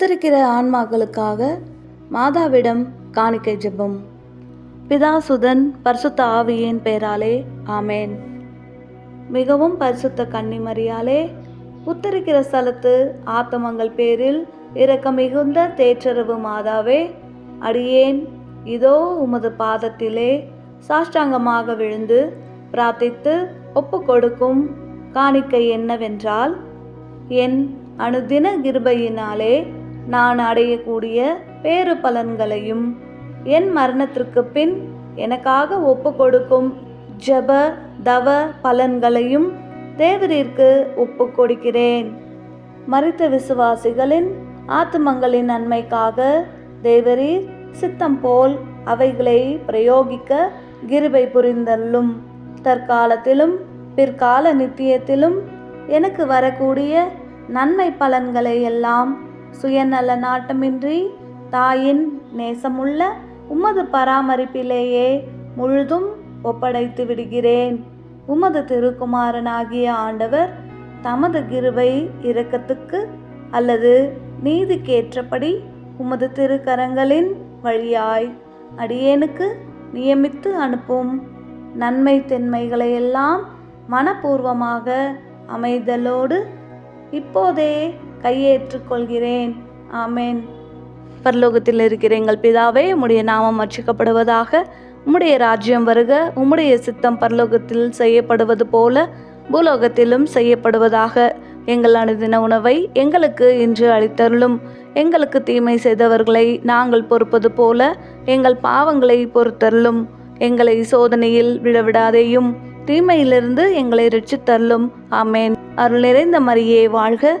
செத்திருக்கிற ஆன்மாக்களுக்காக மாதாவிடம் காணிக்கை ஜெபம். பிதாசுதன் பரிசுத்த ஆவியின் பெயராலே ஆமேன். மிகவும் பரிசுத்த கன்னிமரியாலே புத்தரிக்கிற ஸ்தலத்து ஆத்தமங்கள் பேரில் இரக்க மிகுந்த தேற்றரவு மாதாவே அடியேன் இதோ உமது பாதத்திலே சாஷ்டாங்கமாக விழுந்து பிரார்த்தித்து ஒப்பு கொடுக்கும் காணிக்கை என்னவென்றால் என் அனுதின கிருபையினாலே நான் அடையக்கூடிய பேறு பலன்களையும் என் மரணத்திற்கு பின் எனக்காக ஒப்பு கொடுக்கும் ஜப தவ பலன்களையும் தேவரிற்கு ஒப்பு கொடுக்கிறேன். மரித்த விசுவாசிகளின் ஆத்துமங்களின் நன்மைக்காக தேவரீர் சித்தம் போல் அவைகளை பிரயோகிக்க கிருபை புரிந்தள்ளும். தற்காலத்திலும் பிற்கால நித்தியத்திலும் எனக்கு வரக்கூடிய நன்மை பலன்களை எல்லாம் சுயநல நாட்டமின்றி தாயின் நேசமுள்ள உமது பராமரிப்பிலேயே முழுதும் ஒப்படைத்து விடுகிறேன். உமது திருக்குமாரனாகிய ஆண்டவர் தமது கிருபை இரக்கத்துக்கு அல்லது நீதிக்கேற்றபடி உமது திருக்கரங்களின் வழியாய் அடியேனுக்கு நியமித்து அனுப்பும். நன்மை தென்மைகளையெல்லாம் மனப்பூர்வமாக அமைதலோடு இப்போதே கையேற்றுக்கொள்கிறேன். ஆமேன். பரலோகத்தில் இருக்கிற எங்கள் பிதாவே உம்முடைய நாமம் அர்ச்சிக்கப்படுவதாக உம்முடைய ராஜ்யம் வருக உம்முடைய சித்தம் பரலோகத்தில் செய்யப்படுவது போல பூலோகத்திலும் செய்யப்படுவதாக. எங்கள் அனுதின உணவை எங்களுக்கு இன்று அளித்தருளும். எங்களுக்கு தீமை செய்தவர்களை நாங்கள் பொறுப்பது போல எங்கள் பாவங்களை பொறுத்தருளும். எங்களை சோதனையில் விழவிடாதேயும் தீமையிலிருந்து எங்களை ரட்சித்தருளும். ஆமேன். அருள் நிறைந்த மரியே வாழ்க.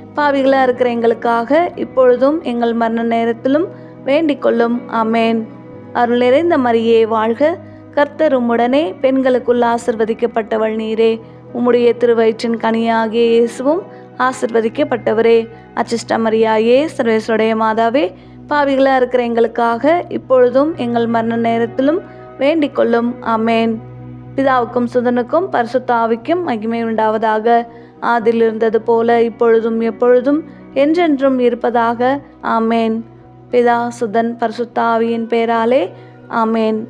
பாவிகளாக இருக்கிற எங்களுக்காக இப்பொழுதும் எங்கள் மரண நேரத்திலும் வேண்டிக் கொள்ளும். அருள் நிறைந்த மரியே வாழ்க. கர்த்தர் உம்முடனே பெண்களுக்குள் ஆசிர்வதிக்கப்பட்டவள் நீரே. உம்முடைய திருவயிற்றின் கனியாகிய இயேசுவும் ஆசிர்வதிக்கப்பட்டவரே. அச்சிஷ்டமரியாயே சர்வேஸ்வருடைய மாதாவே பாவிகளாக இருக்கிற எங்களுக்காக இப்பொழுதும் எங்கள் மரண நேரத்திலும் வேண்டிக் கொள்ளும். பிதாவுக்கும் சுதனுக்கும் பரிசுத்தாவிக்கும் மகிமை உண்டாவதாக. அதில் இருந்தது போல இப்பொழுதும் எப்பொழுதும் என்றென்றும் இருப்பதாக. ஆமேன். பிதா சுதன் பரிசுத்தாவியின் பேராலே. ஆமேன்.